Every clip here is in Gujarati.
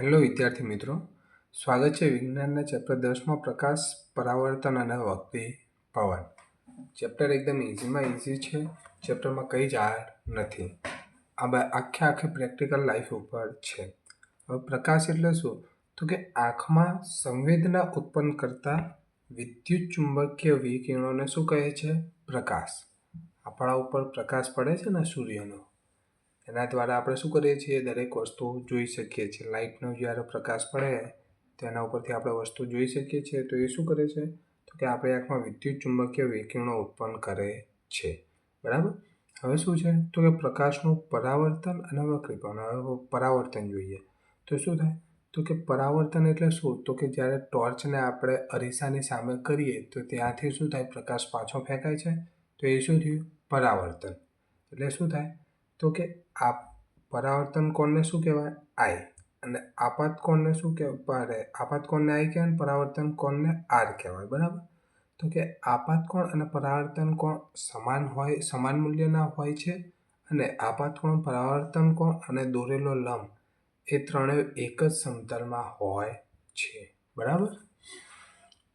હેલો વિદ્યાર્થી મિત્રો. સ્વાગત છે વિજ્ઞાનના ચેપ્ટર દસમાં પ્રકાશ, પરાવર્તન અને વક્તિ પવન. ચેપ્ટર એકદમ ઇઝીમાં ઇઝી છે. ચેપ્ટરમાં કંઈ જ હાર્ડ નથી. આ આખે આખે પ્રેક્ટિકલ લાઈફ ઉપર છે. હવે પ્રકાશ એટલે શું? તો કે આંખમાં સંવેદના ઉત્પન્ન કરતા વિદ્યુત ચુંબકીય વિકિરણોને શું કહે છે? પ્રકાશ. આપણા ઉપર પ્રકાશ પડે છે ને સૂર્યનો. એના દ્વારા આપણે શું કરીએ છીએ? દરેક વસ્તુ જોઈ શકીએ છીએ. લાઇટનો જ્યારે પ્રકાશ પડે તેના ઉપરથી આપણે વસ્તુ જોઈ શકીએ છીએ. તો એ શું કરે છે? તો કે આપણી આંખમાં વિદ્યુત ચુંબકીય વિકિરણો ઉત્પન્ન કરે છે. બરાબર? હવે શું છે? તો કે પ્રકાશનું પરાવર્તન અને વક્રીપવન હવે પરાવર્તન જોઈએ. તો શું થાય? તો કે પરાવર્તન એટલે શું? તો કે જ્યારે ટોર્ચને આપણે અરીસાની સામે કરીએ, તો ત્યાંથી શું થાય? પ્રકાશ પાછો ફેંકાય છે. તો એ શું થયું? પરાવર્તન. એટલે શું થાય? તો કે આ પરાવર્તન કોણને શું કહેવાય? આઈ. અને આપાત કોણને શું કહેવાય? આપાત કોણને આઈ કહેવાય પરાવર્તન કોણને આર કહેવાય. બરાબર? તો કે આપાત કોણ અને પરાવર્તન કોણ સમાન હોય, સમાન મૂલ્યના હોય છે અને આપાત કોણ, પરાવર્તન કોણ અને દોરેલો લંબ એ ત્રણેય એક જ સમતલમાં હોય છે. બરાબર?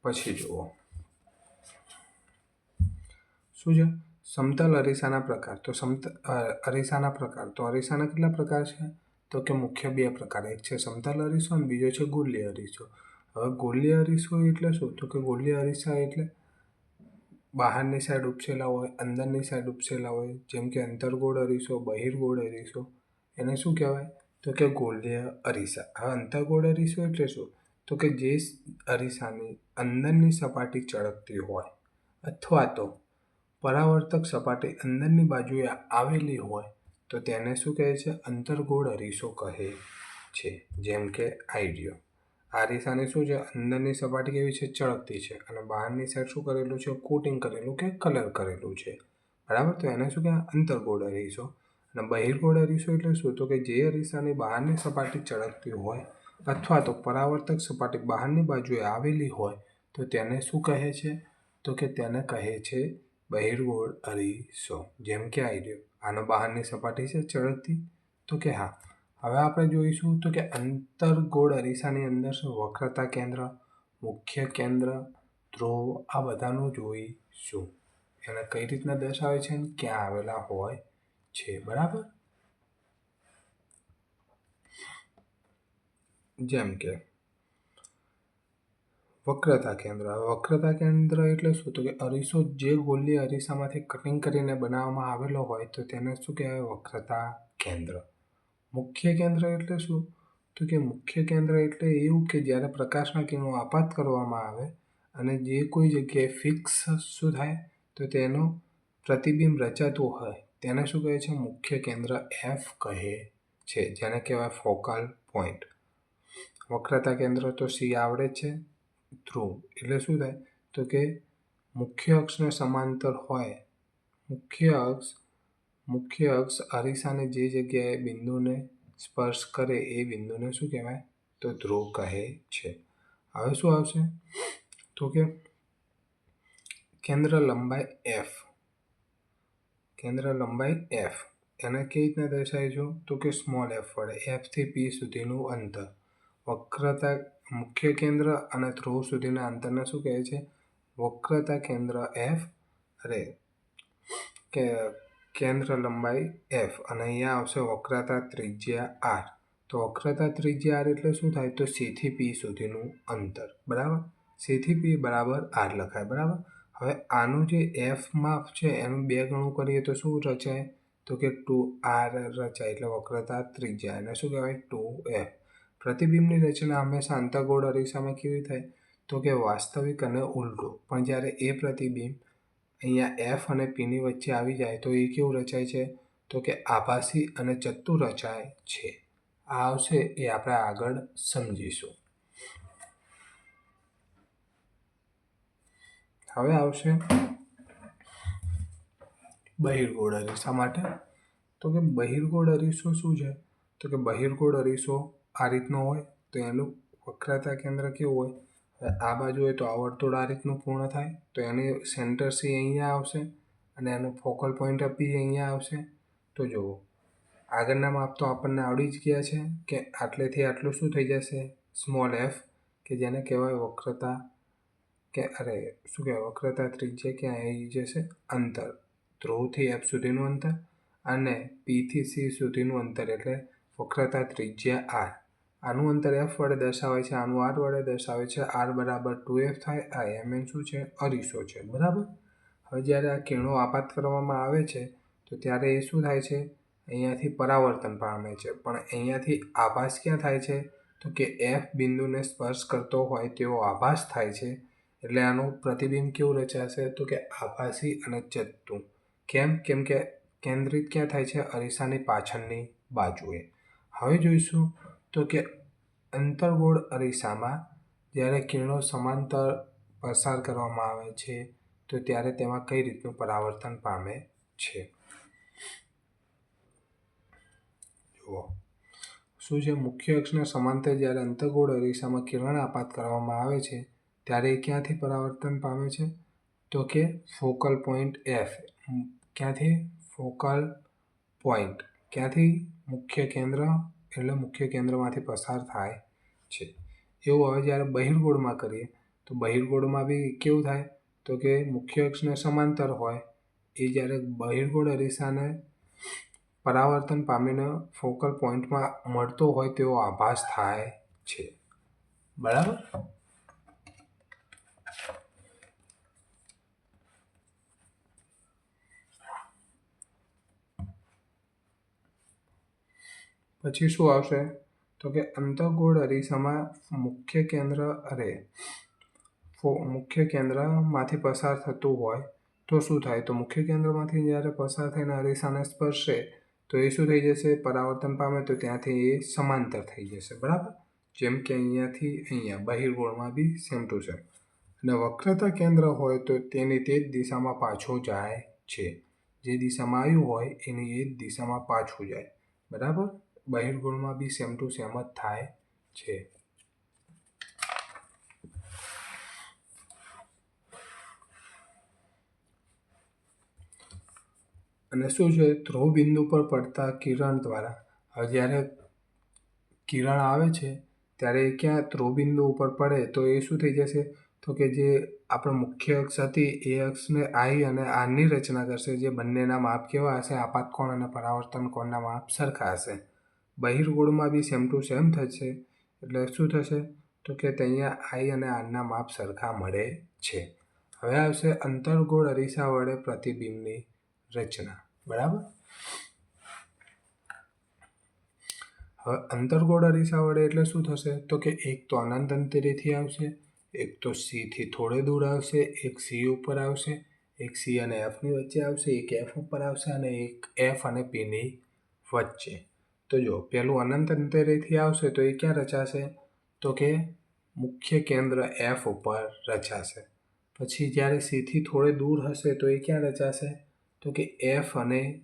પછી જુઓ. શું છે? સમતલ અરીસાના પ્રકાર. તો સમત અરીસાના પ્રકાર. તો અરીસાના કેટલા પ્રકાર છે? તો કે મુખ્ય બે પ્રકાર. એક છે સમતલ અરીસો અને બીજો છે ગોલીય અરીસો. હવે ગોલીય અરીસો એટલે શું? તો કે ગોલીય અરીસા એટલે બહારની સાઈડ ઉપસેલા હોય, અંદરની સાઈડ ઉપસેલા હોય, જેમ કે અંતરગોળ અરીસો, બહિર્ગોળ અરીસો. એને શું કહેવાય? તો કે ગોલીય અરીસા. હવે અંતરગોળ અરીસો એટલે શું? તો કે જે અરીસાની અંદરની સપાટી ચળકતી હોય. અથવા તો પરાવર્તક સપાટી અંદરની બાજુએ આવેલી હોય તો તેને શું કહે છે? અંતર્ગોળ અરીસો કહે છે, જેમ કે આઈડિયો. આ અરીસાની શું છે? અંદરની સપાટી કેવી છે? ચળકતી છે. અને બહારની સાઈડ શું કરેલું છે? કોટિંગ કરેલું કે કલર કરેલું છે. બરાબર? તો એને શું કહેવાય? અંતર્ગોળ અરીસો. અને બહિર્ગોળ અરીસો એટલે શું? તો કે જે અરીસાની બહારની સપાટી ચળકતી હોય અથવા તો પરાવર્તક સપાટી બહારની બાજુએ આવેલી હોય તો તેને શું કહે છે? તો કે તેને કહે છે બહિર્ગોળ અરીસો જેમ કે આઈડિયો આનો બહારની સપાટી છે ચળકતી તો કે હા. હવે આપણે જોઈશું તો કે અંતરગોળ અરીસાની અંદર શું? વક્રતા કેન્દ્ર, મુખ્ય કેન્દ્ર, ધ્રુવ, આ બધાનું જોઈશું. એને કઈ રીતના દર્શાવે છે અને ક્યાં આવેલા હોય છે. બરાબર? જેમ કે વક્રતા કેન્દ્ર. વક્રતા કેન્દ્ર એટલે શું? તો કે અરીસો જે ગોલી અરીસામાંથી કટિંગ કરીને બનાવવામાં આવેલો હોય તો તેને શું કહેવાય? વક્રતા કેન્દ્ર. મુખ્ય કેન્દ્ર એટલે શું? તો કે મુખ્ય કેન્દ્ર એટલે એવું કે જ્યારે પ્રકાશના કિરણો આપાત કરવામાં આવે અને જે કોઈ જગ્યાએ ફિક્સ શું થાય? તો તેનો પ્રતિબિંબ રચાતું હોય. તેને શું કહે છે? મુખ્ય કેન્દ્ર એફ કહે છે, જેને કહેવાય ફોકલ પોઈન્ટ વક્રતા કેન્દ્ર તો સી આવડે છે. ધ્રુવ એટલે શું થાય? તો કે મુખ્ય અક્ષને સમાંતર હોય, મુખ્ય અક્ષ મુખ્ય અક્ષ અરીસાને જે જગ્યાએ બિંદુને સ્પર્શ કરે એ બિંદુને શું કહેવાય? તો ધ્રુવ કહે છે. હવે શું આવશે? તો કે કેન્દ્ર લંબાઈ એફ કેન્દ્ર લંબાઈ એફ એને કેવી રીતના દર્શાવીશું તો કે સ્મોલ એફ વડે એફથી પી સુધીનું અંતર, વક્રતા મુખ્ય કેન્દ્ર અને ધ્રુવ સુધીના અંતરને શું કહે છે? વક્રતા કેન્દ્ર એફ અરે, કે કેન્દ્ર લંબાઈ એફ અને અહીંયા આવશે વક્રતા ત્રિજ્યા આર તો વક્રતા ત્રિજ્યા આર એટલે શું થાય? તો સીથી પી સુધીનું અંતર, બરાબર? સીથી પી બરાબર આર લખાય, બરાબર? હવે આનું જે એફ માપ છે, એનું બે ગણું કરીએ તો શું રચાય? તો કે ટુ આર રચાય, એટલે વક્રતા ત્રિજ્યા, એને શું કહેવાય? ટુ એફ પ્રતિબિંબની રચના હંમેશા અંતર્ગોળ અરીસામાં કેવી થાય? તો કે વાસ્તવિક અને ઉલટું. પણ જ્યારે એ પ્રતિબિંબ અહીંયા એફ અને પીની વચ્ચે આવી જાય, તો એ કેવું રચાય છે? તો કે આભાસી અને ચત્તુ રચાય છે. આ આવશે એ આપણે આગળ સમજીશું. હવે આવશે બહિર્ગોળ અરીસા માટે? તો કે બહિર્ગોળ અરીસો શું છે? તો કે બહિર્ગોળ અરીસો આ રીતનો હોય તો એનું વક્રતા કેન્દ્ર કેવું હોય? આ બાજુ હોય તો આ વર્તુળ આ રીતનું પૂર્ણ થાય, તો એની સેન્ટર સી અહીંયા આવશે અને એનું ફોકલ પોઈન્ટ પી અહીંયા આવશે. તો જુઓ, આગળના માપ તો આપણને આવડી જ ગયા છે કે આટલેથી આટલું શું થઈ જશે? સ્મોલ એફ, કે જેને કહેવાય વક્રતા, કે અરે, શું કહેવાય? વક્રતા ત્રિજ્યા કે અહીં જશે? અંતર. ધ્રુવથી એફ સુધીનું અંતર અને પીથી સી સુધીનું અંતર એટલે વક્રતા ત્રિજ્યા આર. આનું અંતર એફ વડે દર્શાવાય છે, આનું આર વડે દર્શાવે છે આર બરાબર ટુ એફ થાય, આ એમ એન શું છે? અરીસો છે, બરાબર? હવે જ્યારે આ કિરણો આપાત કરવામાં આવે છે, તો ત્યારે એ શું થાય છે? અહીંયાથી પરાવર્તન પામે છે. પણ અહીંયાથી આભાસ ક્યાં થાય છે? તો કે એફ બિંદુને સ્પર્શ કરતો હોય તેવો આભાસ થાય છે. એટલે આનું પ્રતિબિંબ કેવું રચાશે? તો કે આભાસી અને ચત્તું. કેમ? કેમ કે કેન્દ્રિત ક્યાં થાય છે? અરીસાની પાછળની બાજુએ. હવે જોઈશું તો કે અંતર્ગોળ અરીસામાં જ્યારે કિરણો સમાંતર પસાર કરવામાં આવે છે, તો ત્યારે તેમાં કઈ રીતનું પરાવર્તન પામે છે? જુઓ. શું છે મુખ્ય અક્ષના સમાંતર જ્યારે અંતર્ગોળ અરીસામાં કિરણ આપાત કરવામાં આવે છે, ત્યારે એ ક્યાંથી પરાવર્તન પામે છે? તો કે ફોકલ પોઈન્ટ એફ ક્યાંથી? Focal point. ક્યાંથી? મુખ્ય કેન્દ્ર એટલે મુખ્ય કેન્દ્રમાંથી પસાર થાય છે. એવું હવે જ્યારે બહિર્ગોળમાં કરીએ, તો બહિર્ગોળમાં બી કેવું થાય? તો કે મુખ્ય અક્ષને સમાંતર હોય, એ જ્યારે બહિર્ગોળ અરીસાને પરાવર્તન પામીને ફોકલ પોઈન્ટમાં મળતો હોય તેવો આભાસ થાય છે. બરાબર? પછી શું આવશે? તો કે અંતગોળ અરીસામાં મુખ્ય કેન્દ્ર અરે મુખ્ય કેન્દ્રમાંથી પસાર થતું હોય તો શું થાય? તો મુખ્ય કેન્દ્રમાંથી જ્યારે પસાર થઈને અરીસાને સ્પર્શે, તો એ શું થઈ જશે? પરાવર્તન પામે તો ત્યાંથી એ સમાંતર થઈ જશે. બરાબર? જેમ કે અહીંયાથી અહીંયા, બહિર્ગોળમાં બી સેમ ટુ સેમ અને વક્રતા કેન્દ્ર હોય તો તેની તે જ દિશામાં પાછો જાય છે. જે દિશામાં આવ્યું હોય એની એ જ દિશામાં પાછું જાય. બરાબર? બહિર્ગોળમાં બી સેમ ટુ સેમ જ થાય છે. અને શું છે? ધ્રુવ બિંદુ પર પડતા કિરણ દ્વારા. હવે જ્યારે કિરણ આવે છે, ત્યારે એ ક્યાં ધ્રુવ બિંદુ ઉપર પડે, તો એ શું થઈ જશે? તો કે જે આપણો મુખ્ય અક્ષ હતી, એ અક્ષને આઈ અને આરની રચના કરશે. જે બંનેના માપ કેવા હશે? આપાત કોણ અને પરાવર્તન કોણના માપ સરખા હશે. બહિર્ગોળમાં બી સેમ ટુ સેમ થશે. એટલે શું થશે? તો કે ત્યાં આઈ અને આરના માપ સરખા મળે છે. હવે આવશે અંતર્ગોળ અરીસા વડે પ્રતિબિંબની રચના. બરાબર? હવે અંતર્ગોળ અરીસા વડે એટલે શું થશે? તો કે એક તો અનંત અંતરેથી આવશે, એક તો સીથી થોડે દૂર આવશે, એક સી ઉપર આવશે, એક સી અને એફની વચ્ચે આવશે, એક એફ ઉપર આવશે અને એક એફ અને પીની વચ્ચે. તો જો, પહેલું અનંત અંતરેથી આવશે તો એ ક્યાં રચાશે? તો કે મુખ્ય કેન્દ્ર એફ ઉપર રચાશે. પછી જ્યારે સીથી થોડે દૂર હશે તો એ ક્યાં રચાશે? તો કે એફ અને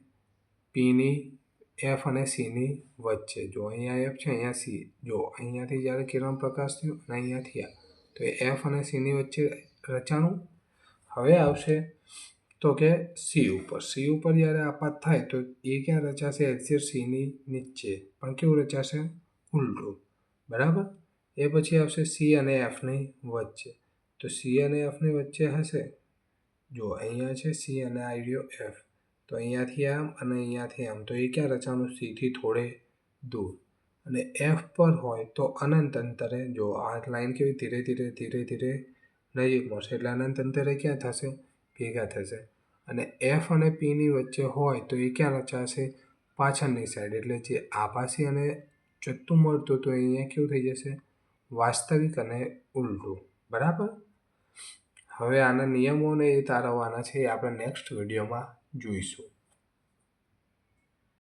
પીની એફ અને સીની વચ્ચે. જો અહીંયા એફ છે, અહીંયા સી જો અહીંયાથી જ્યારે કિરણ પ્રકાશ થયો અને અહીંયાથી આ. તો એ એફ અને સીની વચ્ચે રચાણું. હવે આવશે તો કે સી ઉપર. સી ઉપર જ્યારે આપાત થાય તો એ ક્યાં રચાશે? એક્ઝેટ સીની નીચે. પણ કેવું રચાશે? ઉલટું. બરાબર? એ પછી આવશે સી અને એફની વચ્ચે. તો સી અને એફની વચ્ચે હશે? જો અહીંયા છે સી અને આઈડિયો એફ. તો અહીંયાથી આમ અને અહીંયાથી આમ. તો એ ક્યાં રચાનું સીથી થોડે દૂર. અને એફ પર હોય તો અનંત અંતરે જો આ લાઈન કેવી ધીરે ધીરે ધીરે ધીરે નજીક મળશે એટલે અનંત અંતરે ક્યાં થશે? ભેગા થશે. અને એફ અને પીની વચ્ચે હોય તો એ ક્યાં રચાશે? પાછળની સાઈડ એટલે જે આભાસી અને ચત્તું મળતું તો અહીંયા કેવું થઈ જશે? વાસ્તવિક અને ઉલટું. બરાબર? હવે આના નિયમોને એ તારવવાના છે, એ આપણે નેક્સ્ટ વિડીયોમાં જોઈશું.